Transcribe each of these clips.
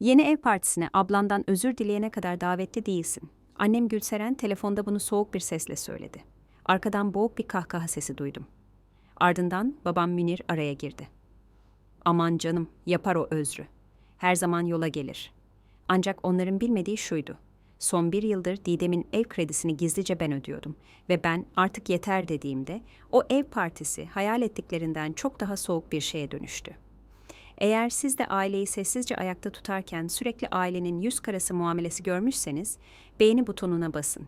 Yeni ev partisine ablandan özür dileyene kadar davetli değilsin. Annem Gülseren telefonda bunu soğuk bir sesle söyledi. Arkadan boğuk bir kahkaha sesi duydum. Ardından babam Münir araya girdi. Aman canım, yapar o özrü. Her zaman yola gelir. Ancak onların bilmediği şuydu. Son bir yıldır Didem'in ev kredisini gizlice ben ödüyordum. Ve ben artık yeter dediğimde o ev partisi hayal ettiklerinden çok daha soğuk bir şeye dönüştü. Eğer siz de aileyi sessizce ayakta tutarken sürekli ailenin yüz karası muamelesi görmüşseniz beğeni butonuna basın.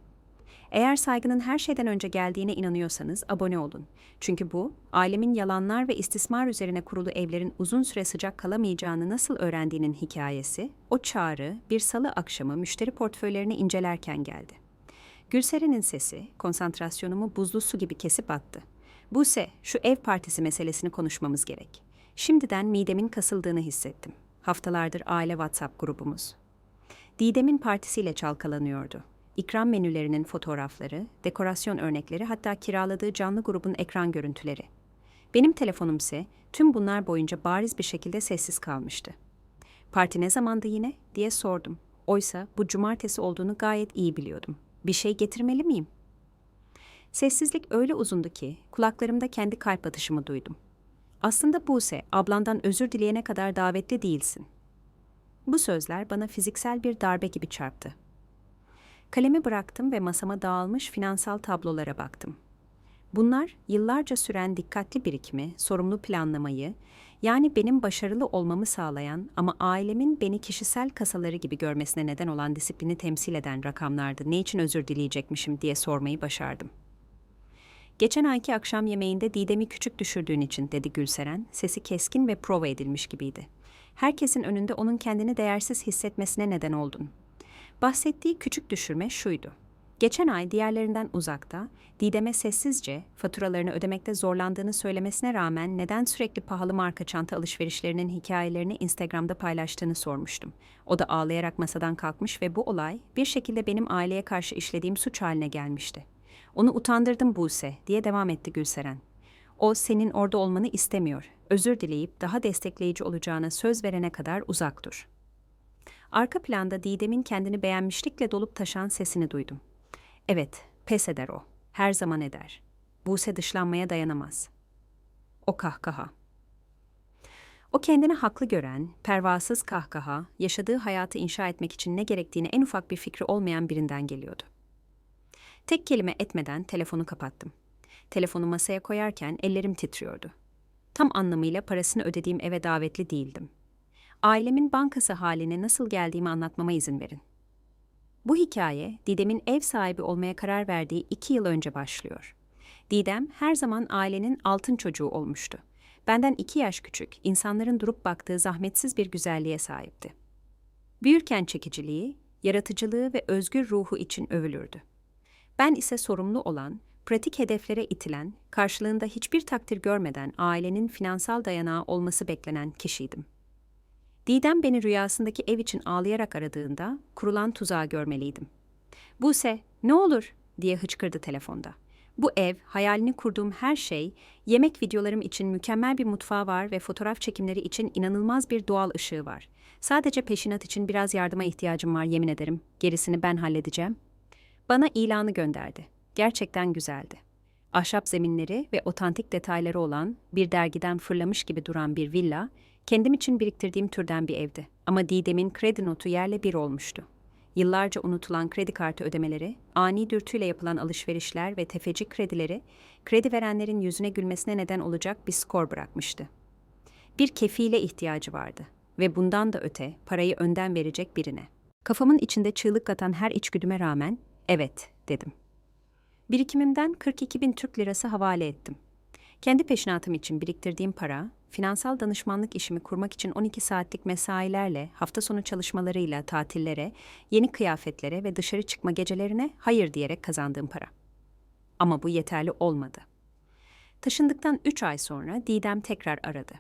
Eğer saygının her şeyden önce geldiğine inanıyorsanız abone olun. Çünkü bu, ailemin yalanlar ve istismar üzerine kurulu evlerin uzun süre sıcak kalamayacağını nasıl öğrendiğinin hikayesi, o çağrı bir salı akşamı müşteri portföylerini incelerken geldi. Gülseren'in sesi konsantrasyonumu buzlu su gibi kesip attı. Buse, şu ev partisi meselesini konuşmamız gerek. Şimdiden midemin kasıldığını hissettim. Haftalardır aile WhatsApp grubumuz. Didem'in partisiyle çalkalanıyordu. İkram menülerinin fotoğrafları, dekorasyon örnekleri hatta kiraladığı canlı grubun ekran görüntüleri. Benim telefonumse tüm bunlar boyunca bariz bir şekilde sessiz kalmıştı. Parti ne zamandı yine diye sordum. Oysa bu cumartesi olduğunu gayet iyi biliyordum. Bir şey getirmeli miyim? Sessizlik öyle uzundu ki kulaklarımda kendi kalp atışımı duydum. Aslında Buse, ablandan özür dileyene kadar davetli değilsin. Bu sözler bana fiziksel bir darbe gibi çarptı. Kalemi bıraktım ve masama dağılmış finansal tablolara baktım. Bunlar yıllarca süren dikkatli birikimi, sorumlu planlamayı, yani benim başarılı olmamı sağlayan ama ailemin beni kişisel kasaları gibi görmesine neden olan disiplini temsil eden rakamlardı. Ne için özür dileyecekmişim diye sormayı başardım. Geçen ayki akşam yemeğinde Didem'i küçük düşürdüğün için dedi Gülseren, sesi keskin ve prova edilmiş gibiydi. Herkesin önünde onun kendini değersiz hissetmesine neden oldun. Bahsettiği küçük düşürme şuydu. Geçen ay diğerlerinden uzakta, Didem'e sessizce faturalarını ödemekte zorlandığını söylemesine rağmen neden sürekli pahalı marka çanta alışverişlerinin hikayelerini Instagram'da paylaştığını sormuştum. O da ağlayarak masadan kalkmış ve bu olay bir şekilde benim aileye karşı işlediğim suç haline gelmişti. Onu utandırdım Buse diye devam etti Gülseren. O senin orada olmanı istemiyor. Özür dileyip daha destekleyici olacağına söz verene kadar uzak dur. Arka planda Didem'in kendini beğenmişlikle dolup taşan sesini duydum. Evet, pes eder o. Her zaman eder. Buse dışlanmaya dayanamaz. O kahkaha. O kendini haklı gören, pervasız kahkaha, yaşadığı hayatı inşa etmek için ne gerektiğini en ufak bir fikri olmayan birinden geliyordu. Tek kelime etmeden telefonu kapattım. Telefonu masaya koyarken ellerim titriyordu. Tam anlamıyla parasını ödediğim eve davetli değildim. Ailemin bankası haline nasıl geldiğimi anlatmama izin verin. Bu hikaye Didem'in ev sahibi olmaya karar verdiği iki yıl önce başlıyor. Didem her zaman ailenin altın çocuğu olmuştu. Benden iki yaş küçük, insanların durup baktığı zahmetsiz bir güzelliğe sahipti. Büyürken çekiciliği, yaratıcılığı ve özgür ruhu için övülürdü. Ben ise sorumlu olan, pratik hedeflere itilen, karşılığında hiçbir takdir görmeden ailenin finansal dayanağı olması beklenen kişiydim. Didem beni rüyasındaki ev için ağlayarak aradığında kurulan tuzağı görmeliydim. Buse, ne olur diye hıçkırdı telefonda. Bu ev, hayalini kurduğum her şey, yemek videolarım için mükemmel bir mutfağı var ve fotoğraf çekimleri için inanılmaz bir doğal ışığı var. Sadece peşinat için biraz yardıma ihtiyacım var yemin ederim. Gerisini ben halledeceğim. Bana ilanı gönderdi. Gerçekten güzeldi. Ahşap zeminleri ve otantik detayları olan bir dergiden fırlamış gibi duran bir villa, kendim için biriktirdiğim türden bir evdi. Ama Didem'in kredi notu yerle bir olmuştu. Yıllarca unutulan kredi kartı ödemeleri, ani dürtüyle yapılan alışverişler ve tefeci kredileri, kredi verenlerin yüzüne gülmesine neden olacak bir skor bırakmıştı. Bir kefile ihtiyacı vardı ve bundan da öte parayı önden verecek birine. Kafamın içinde çığlık atan her içgüdüme rağmen evet dedim. Birikimimden 42 bin Türk lirası havale ettim. Kendi peşinatım için biriktirdiğim para, finansal danışmanlık işimi kurmak için 12 saatlik mesailerle, hafta sonu çalışmalarıyla tatillere, yeni kıyafetlere ve dışarı çıkma gecelerine hayır diyerek kazandığım para. Ama bu yeterli olmadı. Taşındıktan 3 ay sonra Didem tekrar aradı.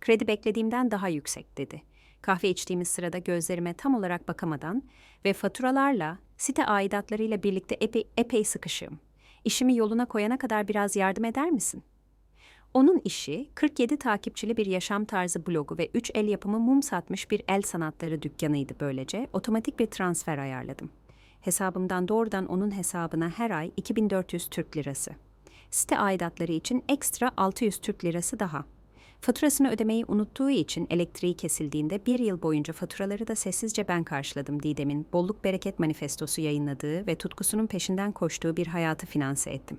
Kredi beklediğimden daha yüksek dedi. Kahve içtiğimiz sırada gözlerime tam olarak bakamadan ve faturalarla, site aidatlarıyla birlikte epey, epey sıkışığım. İşimi yoluna koyana kadar biraz yardım eder misin? Onun işi 47 takipçili bir yaşam tarzı blogu ve 3 el yapımı mum satmış bir el sanatları dükkanıydı böylece. Otomatik bir transfer ayarladım. Hesabımdan doğrudan onun hesabına her ay 2400 Türk lirası. Site aidatları için ekstra 600 Türk lirası daha. Faturasını ödemeyi unuttuğu için elektriği kesildiğinde bir yıl boyunca faturaları da sessizce ben karşıladım Didem'in bolluk bereket manifestosu yayınladığı ve tutkusunun peşinden koştuğu bir hayatı finanse ettim.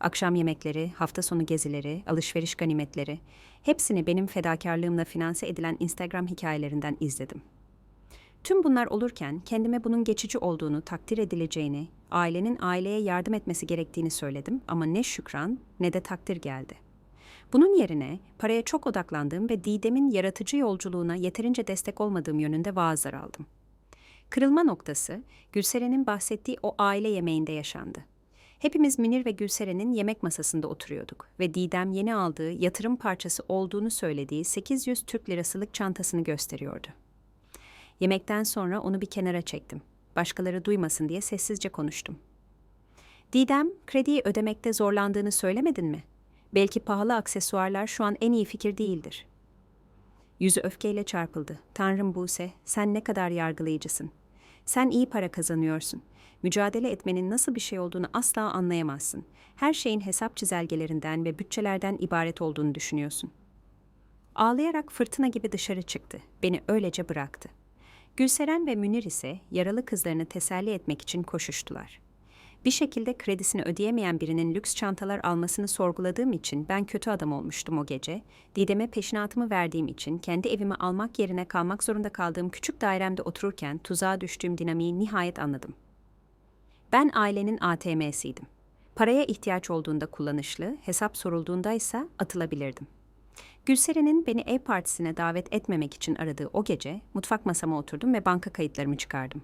Akşam yemekleri, hafta sonu gezileri, alışveriş ganimetleri, hepsini benim fedakarlığımla finanse edilen Instagram hikayelerinden izledim. Tüm bunlar olurken kendime bunun geçici olduğunu, takdir edileceğini, ailenin aileye yardım etmesi gerektiğini söyledim ama ne şükran ne de takdir geldi. Bunun yerine paraya çok odaklandığım ve Didem'in yaratıcı yolculuğuna yeterince destek olmadığım yönünde vaazlar aldım. Kırılma noktası Gülseren'in bahsettiği o aile yemeğinde yaşandı. Hepimiz Münir ve Gülseren'in yemek masasında oturuyorduk ve Didem yeni aldığı yatırım parçası olduğunu söylediği 800 Türk lirasılık çantasını gösteriyordu. Yemekten sonra onu bir kenara çektim. Başkaları duymasın diye sessizce konuştum. Didem, krediyi ödemekte zorlandığını söylemedin mi? Belki pahalı aksesuarlar şu an en iyi fikir değildir. Yüzü öfkeyle çarpıldı. Tanrım Buse, sen ne kadar yargılayıcısın. Sen iyi para kazanıyorsun. Mücadele etmenin nasıl bir şey olduğunu asla anlayamazsın. Her şeyin hesap çizelgelerinden ve bütçelerden ibaret olduğunu düşünüyorsun. Ağlayarak fırtına gibi dışarı çıktı. Beni öylece bıraktı. Gülseren ve Münir ise yaralı kızlarını teselli etmek için koşuştular. Bir şekilde kredisini ödeyemeyen birinin lüks çantalar almasını sorguladığım için ben kötü adam olmuştum o gece. Didem'e peşinatımı verdiğim için kendi evimi almak yerine kalmak zorunda kaldığım küçük dairemde otururken tuzağa düştüğüm dinamiği nihayet anladım. Ben ailenin ATM'siydim. Paraya ihtiyaç olduğunda kullanışlı, hesap sorulduğunda ise atılabilirdim. Gülseren'in beni ev partisine davet etmemek için aradığı o gece mutfak masama oturdum ve banka kayıtlarımı çıkardım.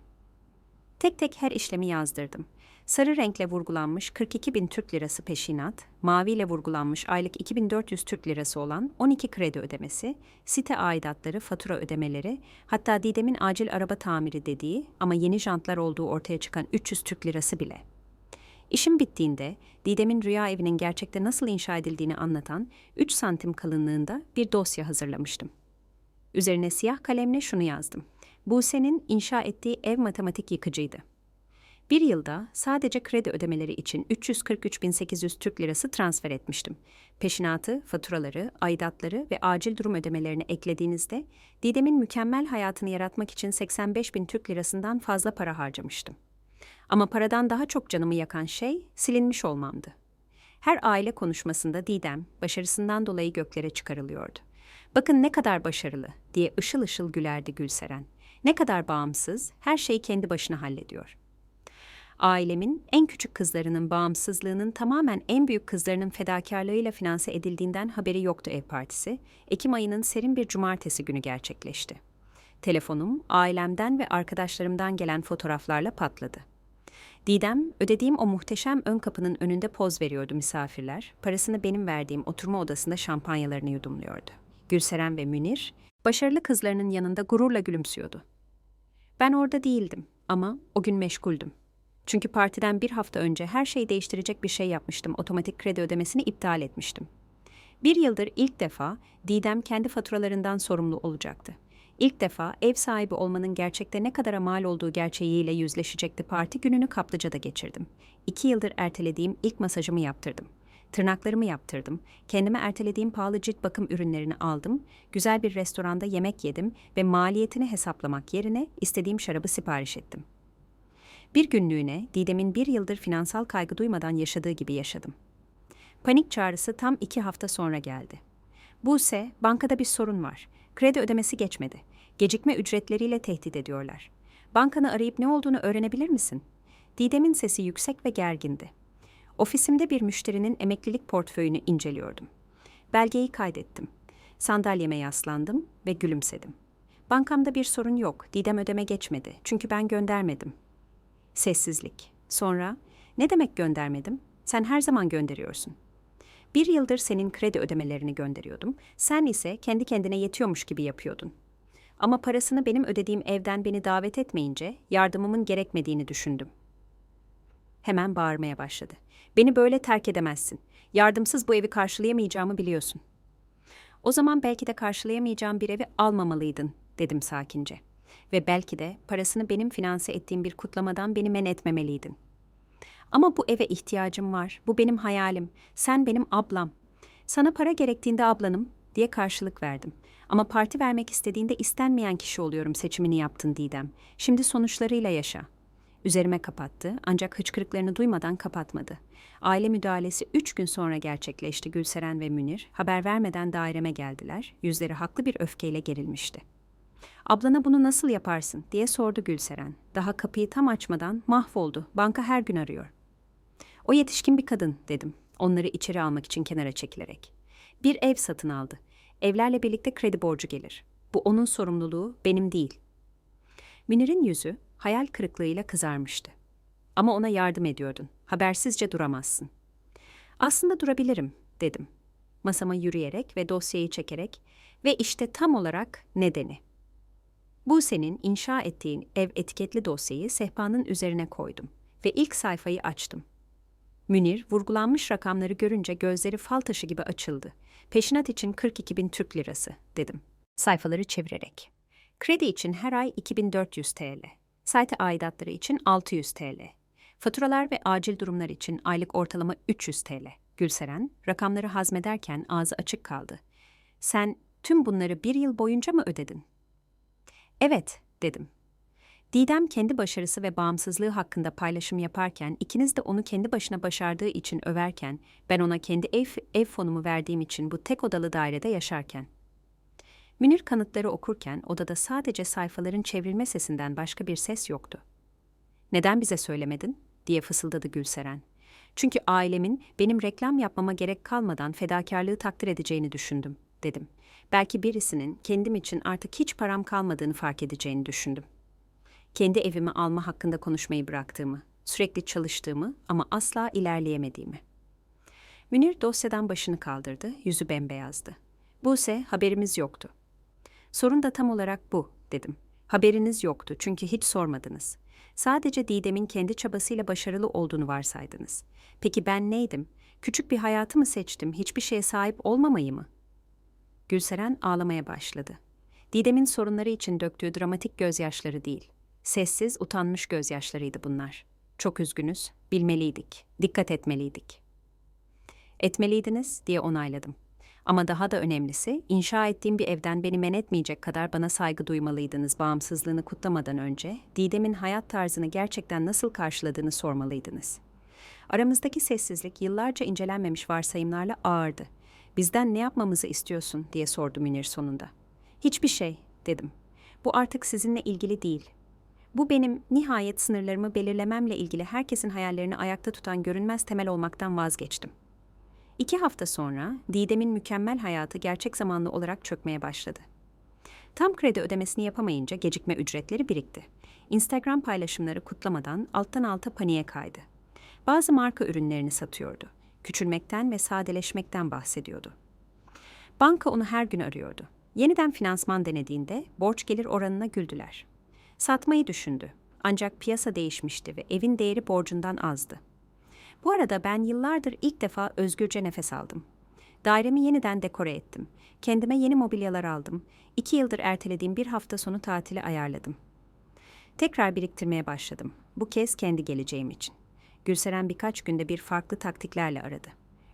Tek tek her işlemi yazdırdım. Sarı renkle vurgulanmış 42 bin Türk lirası peşinat, maviyle vurgulanmış aylık 2400 Türk lirası olan 12 kredi ödemesi, site aidatları, fatura ödemeleri, hatta Didem'in acil araba tamiri dediği ama yeni jantlar olduğu ortaya çıkan 300 Türk lirası bile. İşim bittiğinde Didem'in rüya evinin gerçekte nasıl inşa edildiğini anlatan 3 santim kalınlığında bir dosya hazırlamıştım. Üzerine siyah kalemle şunu yazdım. Buse'nin inşa ettiği ev matematik yıkıcıydı. Bir yılda sadece kredi ödemeleri için 343.800 Türk lirası transfer etmiştim. Peşinatı, faturaları, aidatları ve acil durum ödemelerini eklediğinizde Didem'in mükemmel hayatını yaratmak için 85.000 Türk lirasından fazla para harcamıştım. Ama paradan daha çok canımı yakan şey silinmiş olmamdı. Her aile konuşmasında Didem başarısından dolayı göklere çıkarılıyordu. Bakın ne kadar başarılı diye ışıl ışıl gülerdi Gülseren. Ne kadar bağımsız, her şeyi kendi başına hallediyor. Ailemin en küçük kızlarının bağımsızlığının tamamen en büyük kızlarının fedakarlığıyla finanse edildiğinden haberi yoktu ev partisi. Ekim ayının serin bir cumartesi günü gerçekleşti. Telefonum ailemden ve arkadaşlarımdan gelen fotoğraflarla patladı. Didem, ödediğim o muhteşem ön kapının önünde poz veriyordu misafirler. Parasını benim verdiğim oturma odasında şampanyalarını yudumluyordu. Gülseren ve Münir, başarılı kızlarının yanında gururla gülümsüyordu. Ben orada değildim ama o gün meşguldüm. Çünkü partiden bir hafta önce her şeyi değiştirecek bir şey yapmıştım. Otomatik kredi ödemesini iptal etmiştim. Bir yıldır ilk defa Didem kendi faturalarından sorumlu olacaktı. İlk defa ev sahibi olmanın gerçekte ne kadar mal olduğu gerçeğiyle yüzleşecekti parti gününü kaplıcada geçirdim. İki yıldır ertelediğim ilk masajımı yaptırdım. Tırnaklarımı yaptırdım. Kendime ertelediğim pahalı cilt bakım ürünlerini aldım. Güzel bir restoranda yemek yedim ve maliyetini hesaplamak yerine istediğim şarabı sipariş ettim. Bir günlüğüne Didem'in bir yıldır finansal kaygı duymadan yaşadığı gibi yaşadım. Panik çağrısı tam iki hafta sonra geldi. Buse, bankada bir sorun var. Kredi ödemesi geçmedi. Gecikme ücretleriyle tehdit ediyorlar. Bankanı arayıp ne olduğunu öğrenebilir misin? Didem'in sesi yüksek ve gergindi. Ofisimde bir müşterinin emeklilik portföyünü inceliyordum. Belgeyi kaydettim. Sandalyeme yaslandım ve gülümsedim. Bankamda bir sorun yok. Didem ödeme geçmedi. Çünkü ben göndermedim. Sessizlik. Sonra, ne demek göndermedim? Sen her zaman gönderiyorsun. Bir yıldır senin kredi ödemelerini gönderiyordum. Sen ise kendi kendine yetiyormuş gibi yapıyordun. Ama parasını benim ödediğim evden beni davet etmeyince yardımımın gerekmediğini düşündüm. Hemen bağırmaya başladı. Beni böyle terk edemezsin. Yardımsız bu evi karşılayamayacağımı biliyorsun. O zaman belki de karşılayamayacağım bir evi almamalıydın, dedim sakince. Ve belki de parasını benim finanse ettiğim bir kutlamadan beni men etmemeliydin. Ama bu eve ihtiyacım var. Bu benim hayalim. Sen benim ablam. Sana para gerektiğinde ablanım diye karşılık verdim. Ama parti vermek istediğinde istenmeyen kişi oluyorum seçimini yaptın Didem. Şimdi sonuçlarıyla yaşa. Üzerime kapattı ancak hıçkırıklarını duymadan kapatmadı. Aile müdahalesi üç gün sonra gerçekleşti Gülseren ve Münir. Haber vermeden daireme geldiler. Yüzleri haklı bir öfkeyle gerilmişti. Ablana bunu nasıl yaparsın diye sordu Gülseren. Daha kapıyı tam açmadan mahvoldu. Banka her gün arıyor. O yetişkin bir kadın dedim. Onları içeri almak için kenara çekilerek. Bir ev satın aldı. Evlerle birlikte kredi borcu gelir. Bu onun sorumluluğu, benim değil. Münir'in yüzü hayal kırıklığıyla kızarmıştı. Ama ona yardım ediyordun. Habersizce duramazsın. Aslında durabilirim, dedim. Masama yürüyerek ve dosyayı çekerek ve işte tam olarak nedeni. Bu senin inşa ettiğin ev etiketli dosyayı sehpanın üzerine koydum ve ilk sayfayı açtım. Münir vurgulanmış rakamları görünce gözleri fal taşı gibi açıldı. Peşinat için 42 bin Türk lirası dedim. Sayfaları çevirerek. Kredi için her ay 2400 TL. Site aidatları için 600 TL. Faturalar ve acil durumlar için aylık ortalama 300 TL. Gülseren rakamları hazmederken ağzı açık kaldı. Sen tüm bunları bir yıl boyunca mı ödedin? Evet, dedim. Didem kendi başarısı ve bağımsızlığı hakkında paylaşım yaparken, ikiniz de onu kendi başına başardığı için överken, ben ona kendi ev, ev fonumu verdiğim için bu tek odalı dairede yaşarken. Münir kanıtları okurken odada sadece sayfaların çevrilme sesinden başka bir ses yoktu. Neden bize söylemedin? diye fısıldadı Gülseren. Çünkü ailemin benim reklam yapmama gerek kalmadan fedakarlığı takdir edeceğini düşündüm, dedim. Belki birisinin kendim için artık hiç param kalmadığını fark edeceğini düşündüm kendi evimi alma hakkında konuşmayı bıraktığımı, sürekli çalıştığımı ama asla ilerleyemediğimi. Münir dosyadan başını kaldırdı, yüzü bembeyazdı. Buse, haberimiz yoktu. Sorun da tam olarak bu, dedim. Haberiniz yoktu çünkü hiç sormadınız. Sadece Didem'in kendi çabasıyla başarılı olduğunu varsaydınız. Peki ben neydim? Küçük bir hayatı mı seçtim, hiçbir şeye sahip olmamayı mı? Gülseren ağlamaya başladı. Didem'in sorunları için döktüğü dramatik gözyaşları değil, Sessiz, utanmış gözyaşlarıydı bunlar. Çok üzgünüz, bilmeliydik, dikkat etmeliydik. Etmeliydiniz diye onayladım. Ama daha da önemlisi, inşa ettiğim bir evden beni men etmeyecek kadar bana saygı duymalıydınız bağımsızlığını kutlamadan önce, Didem'in hayat tarzını gerçekten nasıl karşıladığını sormalıydınız. Aramızdaki sessizlik yıllarca incelenmemiş varsayımlarla ağırdı. Bizden ne yapmamızı istiyorsun diye sordu Münir sonunda. Hiçbir şey, dedim. Bu artık sizinle ilgili değil, bu benim nihayet sınırlarımı belirlememle ilgili herkesin hayallerini ayakta tutan görünmez temel olmaktan vazgeçtim. İki hafta sonra Didem'in mükemmel hayatı gerçek zamanlı olarak çökmeye başladı. Tam kredi ödemesini yapamayınca gecikme ücretleri birikti. Instagram paylaşımları kutlamadan alttan alta paniğe kaydı. Bazı marka ürünlerini satıyordu. Küçülmekten ve sadeleşmekten bahsediyordu. Banka onu her gün arıyordu. Yeniden finansman denediğinde borç gelir oranına güldüler. Satmayı düşündü. Ancak piyasa değişmişti ve evin değeri borcundan azdı. Bu arada ben yıllardır ilk defa özgürce nefes aldım. Dairemi yeniden dekore ettim. Kendime yeni mobilyalar aldım. İki yıldır ertelediğim bir hafta sonu tatili ayarladım. Tekrar biriktirmeye başladım. Bu kez kendi geleceğim için. Gülseren birkaç günde bir farklı taktiklerle aradı.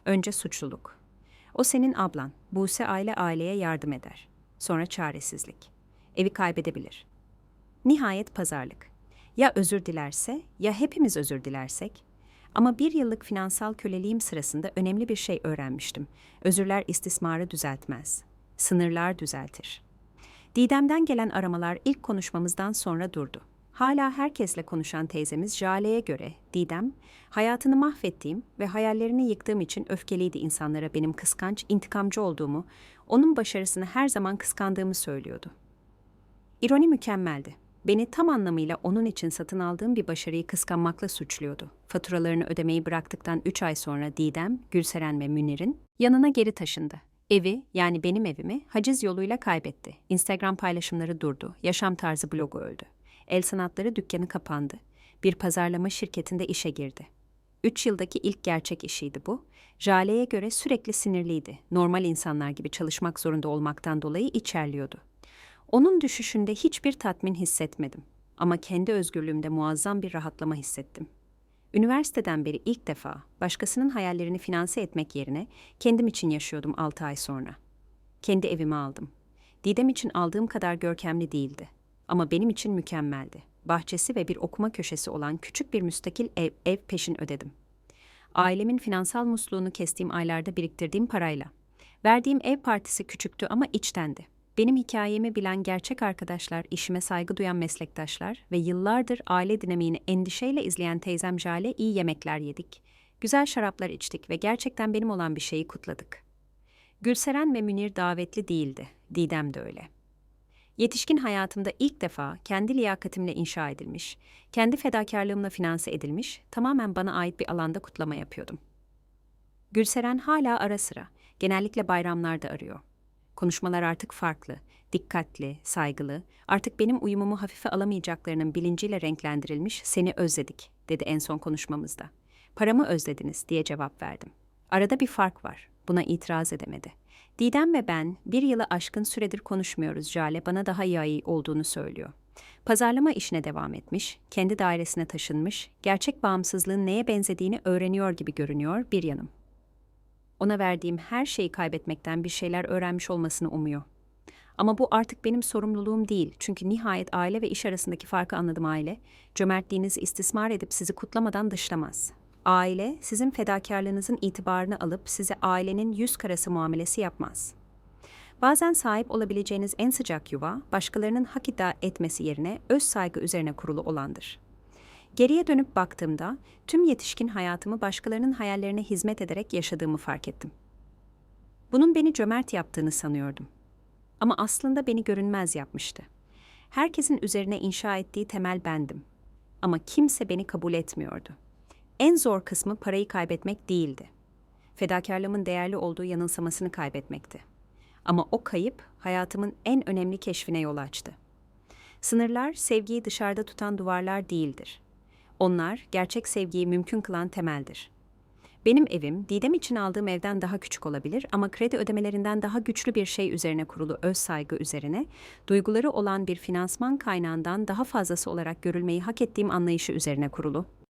Önce suçluluk. O senin ablan. Buse aile aileye yardım eder. Sonra çaresizlik. Evi kaybedebilir. Nihayet pazarlık. Ya özür dilerse ya hepimiz özür dilersek? Ama bir yıllık finansal köleliğim sırasında önemli bir şey öğrenmiştim. Özürler istismarı düzeltmez. Sınırlar düzeltir. Didem'den gelen aramalar ilk konuşmamızdan sonra durdu. Hala herkesle konuşan teyzemiz Jale'ye göre Didem, hayatını mahvettiğim ve hayallerini yıktığım için öfkeliydi insanlara benim kıskanç, intikamcı olduğumu, onun başarısını her zaman kıskandığımı söylüyordu. İroni mükemmeldi. Beni tam anlamıyla onun için satın aldığım bir başarıyı kıskanmakla suçluyordu. Faturalarını ödemeyi bıraktıktan 3 ay sonra Didem, Gülseren ve Münir'in yanına geri taşındı. Evi, yani benim evimi haciz yoluyla kaybetti. Instagram paylaşımları durdu. Yaşam tarzı blogu öldü. El sanatları dükkanı kapandı. Bir pazarlama şirketinde işe girdi. Üç yıldaki ilk gerçek işiydi bu. Jale'ye göre sürekli sinirliydi. Normal insanlar gibi çalışmak zorunda olmaktan dolayı içerliyordu. Onun düşüşünde hiçbir tatmin hissetmedim. Ama kendi özgürlüğümde muazzam bir rahatlama hissettim. Üniversiteden beri ilk defa başkasının hayallerini finanse etmek yerine kendim için yaşıyordum 6 ay sonra. Kendi evimi aldım. Didem için aldığım kadar görkemli değildi. Ama benim için mükemmeldi. Bahçesi ve bir okuma köşesi olan küçük bir müstakil ev, ev peşin ödedim. Ailemin finansal musluğunu kestiğim aylarda biriktirdiğim parayla. Verdiğim ev partisi küçüktü ama içtendi. Benim hikayemi bilen gerçek arkadaşlar, işime saygı duyan meslektaşlar ve yıllardır aile dinamiğini endişeyle izleyen teyzem Jale iyi yemekler yedik. Güzel şaraplar içtik ve gerçekten benim olan bir şeyi kutladık. Gülseren ve Münir davetli değildi. Didem de öyle. Yetişkin hayatımda ilk defa kendi liyakatimle inşa edilmiş, kendi fedakarlığımla finanse edilmiş, tamamen bana ait bir alanda kutlama yapıyordum. Gülseren hala ara sıra, genellikle bayramlarda arıyor. Konuşmalar artık farklı, dikkatli, saygılı, artık benim uyumumu hafife alamayacaklarının bilinciyle renklendirilmiş seni özledik, dedi en son konuşmamızda. Paramı özlediniz diye cevap verdim. Arada bir fark var, buna itiraz edemedi. Didem ve ben bir yılı aşkın süredir konuşmuyoruz Jale bana daha iyi olduğunu söylüyor. Pazarlama işine devam etmiş, kendi dairesine taşınmış, gerçek bağımsızlığın neye benzediğini öğreniyor gibi görünüyor bir yanım. Ona verdiğim her şeyi kaybetmekten bir şeyler öğrenmiş olmasını umuyor. Ama bu artık benim sorumluluğum değil. Çünkü nihayet aile ve iş arasındaki farkı anladım aile. Cömertliğinizi istismar edip sizi kutlamadan dışlamaz. Aile, sizin fedakarlığınızın itibarını alıp size ailenin yüz karası muamelesi yapmaz. Bazen sahip olabileceğiniz en sıcak yuva, başkalarının hak iddia etmesi yerine öz saygı üzerine kurulu olandır. Geriye dönüp baktığımda tüm yetişkin hayatımı başkalarının hayallerine hizmet ederek yaşadığımı fark ettim. Bunun beni cömert yaptığını sanıyordum. Ama aslında beni görünmez yapmıştı. Herkesin üzerine inşa ettiği temel bendim. Ama kimse beni kabul etmiyordu. En zor kısmı parayı kaybetmek değildi. Fedakarlığımın değerli olduğu yanılsamasını kaybetmekti. Ama o kayıp hayatımın en önemli keşfine yol açtı. Sınırlar sevgiyi dışarıda tutan duvarlar değildir. Onlar gerçek sevgiyi mümkün kılan temeldir. Benim evim Didem için aldığım evden daha küçük olabilir ama kredi ödemelerinden daha güçlü bir şey üzerine kurulu öz saygı üzerine, duyguları olan bir finansman kaynağından daha fazlası olarak görülmeyi hak ettiğim anlayışı üzerine kurulu.